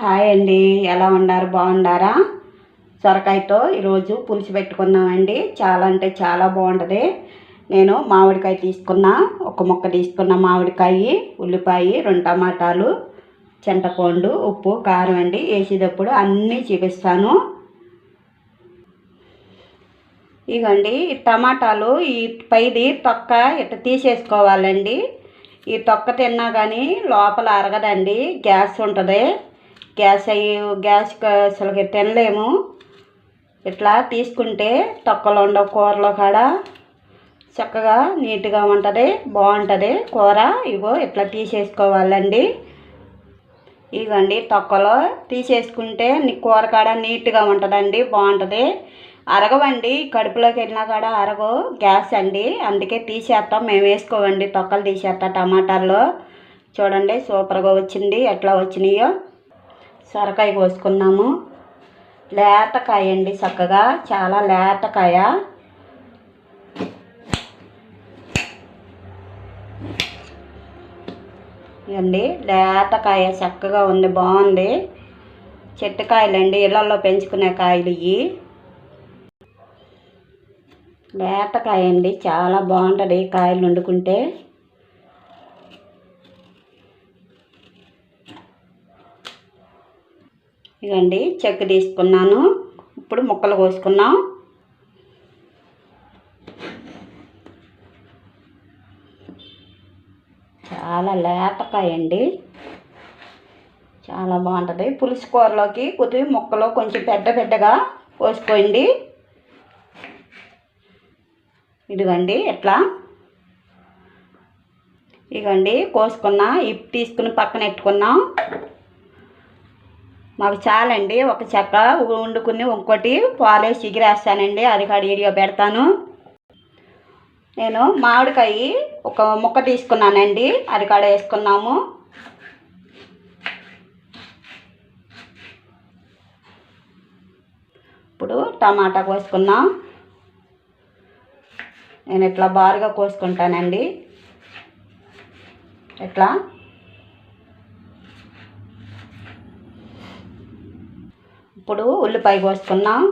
Hi అండి. ఎలా ఉన్నారు? బాగుండారా సొరకాయతో ఈరోజు పులుసు పెట్టుకున్నామండి చాలా అంటే చాలా బాగుంటుంది. నేను మామిడికాయ తీసుకున్నా ఒక ముక్క తీసుకున్న మామిడికాయ ఉల్లిపాయ రెండు టమాటాలు చింతపండు ఉప్పు కారం అండి. వేసేటప్పుడు అన్నీ చూపిస్తాను. ఇగండి ఈ టమాటాలు ఈ పైది తొక్క ఇట్ట తీసేసుకోవాలండి. ఈ తొక్క తిన్నా కానీ లోపల అరగదండి. గ్యాస్ ఉంటుంది. గ్యాస్ అయ్యి గ్యాస్ అసలు తినలేము ఇట్లా తీసుకుంటే తొక్కలు ఉండవు కూరలో కాడ చక్కగా నీట్గా ఉంటుంది బాగుంటుంది కూర. ఇగో ఇట్లా తీసేసుకోవాలండి. ఇగండి తొక్కలో తీసేసుకుంటే కూర కాడ నీట్గా ఉంటుందండి బాగుంటుంది. అరగవండి కడుపులోకి వెళ్ళినా కూడా అరగవు గ్యాస్ అండి. అందుకే తీసేస్తాం మేము వేసుకోవండి తొక్కలు తీసేస్తాం టమాటాల్లో. చూడండి సూపర్గా వచ్చింది ఎట్లా వచ్చినాయో. సొరకాయ కోసుకున్నాము. లేతకాయ అండి చక్కగా. చాలా లేతకాయ. ఇవ్వండి. లేతకాయ చక్కగా ఉంది బాగుంది. చెట్టు కాయలండి ఇళ్ళల్లో పెంచుకునే కాయలు ఇవి లేతకాయ అండి చాలా బాగుంటుంది కాయలు వండుకుంటే. ఇదండి చెక్క తీసుకున్నాను. ఇప్పుడు ముక్కలు కోసుకున్నాం చాలా లేతకాయ అండి చాలా బాగుంటుంది. పులుసు కూరలోకి కొద్దిగా ముక్కలు కొంచెం పెద్ద పెద్దగా కోసుకోండి. ఇదిగండి ఎట్లా? ఇగండి కోసుకున్నా. ఇప్పు తీసుకుని పక్కన పెట్టుకున్నాం మాకు చాలండి. ఒక చెక్క వండుకుని ఇంకోటి పాలే చిగిరేస్తానండి. అది కాడ వీడియో పెడతాను. నేను మామిడికాయ ఒక ముక్క తీసుకున్నానండి. అది కాడ వేసుకున్నాము. ఇప్పుడు టమాటా కోసుకున్నాం నేను ఇట్లా బారుగా కోసుకుంటానండి. ఎట్లా? ఇప్పుడు ఉల్లిపాయ కోసుకున్నాం.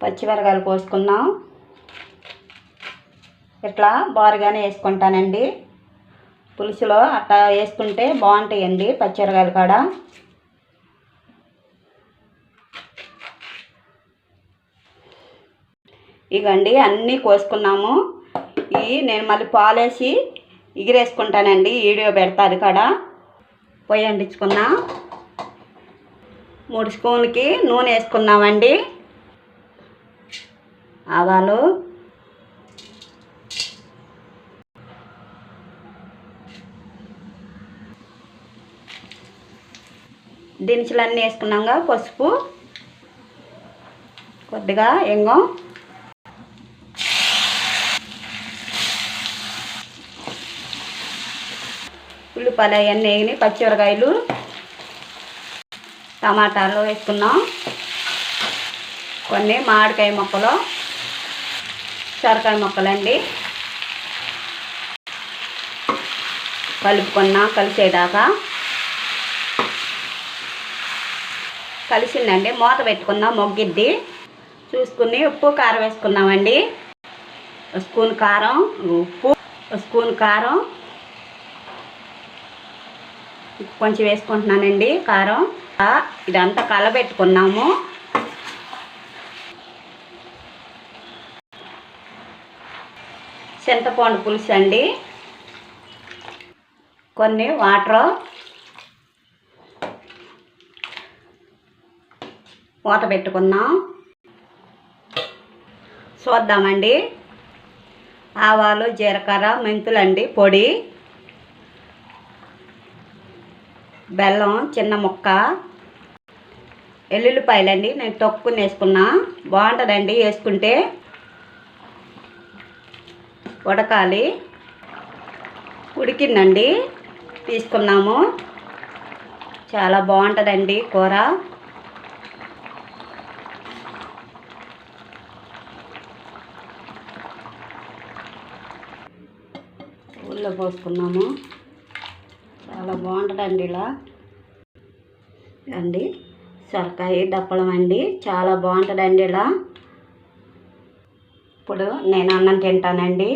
పచ్చిమిరకాయలు కోసుకున్నాం. ఇట్లా బారుగానే వేసుకుంటానండి. పులుసులో అట్లా వేసుకుంటే బాగుంటాయండి పచ్చిమిరకాయలు కాడ. ఇగండి అన్నీ కోసుకున్నాము. ఇవి నేను మళ్ళీ పాలేసి ఎగిరేసుకుంటానండి వీడియో పెడతారు కాడ. పొయ్యి అంటించుకున్నా. మూడు స్పూన్కి నూనె వేసుకున్నామండి. ఆవాలు. దినుసులన్నీ వేసుకున్నాక పసుపు. కొద్దిగా ఎంగం. ఉల్లిపాయలు అవన్నీ వేగినాయి పచ్చిమిరకాయలు టమాటాలు వేసుకున్నాం. కొన్ని మామిడికాయ మొక్కలు సొరకాయ మొక్కలండి. కలుపుకున్నాం కలిసేదాకా. కలిసిందండి మూత పెట్టుకుందాం మొగ్గిద్ది. చూసుకుని ఉప్పు కారం వేసుకున్నామండి. స్పూన్ కారం ఉప్పు స్పూన్ కారం కొంచెం వేసుకుంటున్నానండి కారం. ఇదంతా కలబెట్టుకున్నాము. చింతపండు పులుసు అండి. కొన్ని వాటర్. మూత పెట్టుకున్నాం. చూద్దామండి. ఆవాలు జీలకర్ర మెంతులండి పొడి. బెల్లం చిన్న ముక్క ఎల్లుల్లిపాయలండి. నేను తొక్కుని వేసుకున్నా బాగుంటుందండి వేసుకుంటే. ఉడకాలి. ఉడికిందండి. తీసుకున్నాము. చాలా బాగుంటుందండి కూర. ఊళ్ళో పోసుకున్నాము. చాలా బాగుంటుందండి ఇలా. అండి సొరకాయ దప్పలం అండి. చాలా బాగుంటుందండి ఇలా. ఇప్పుడు నేను అన్నం తింటానండి.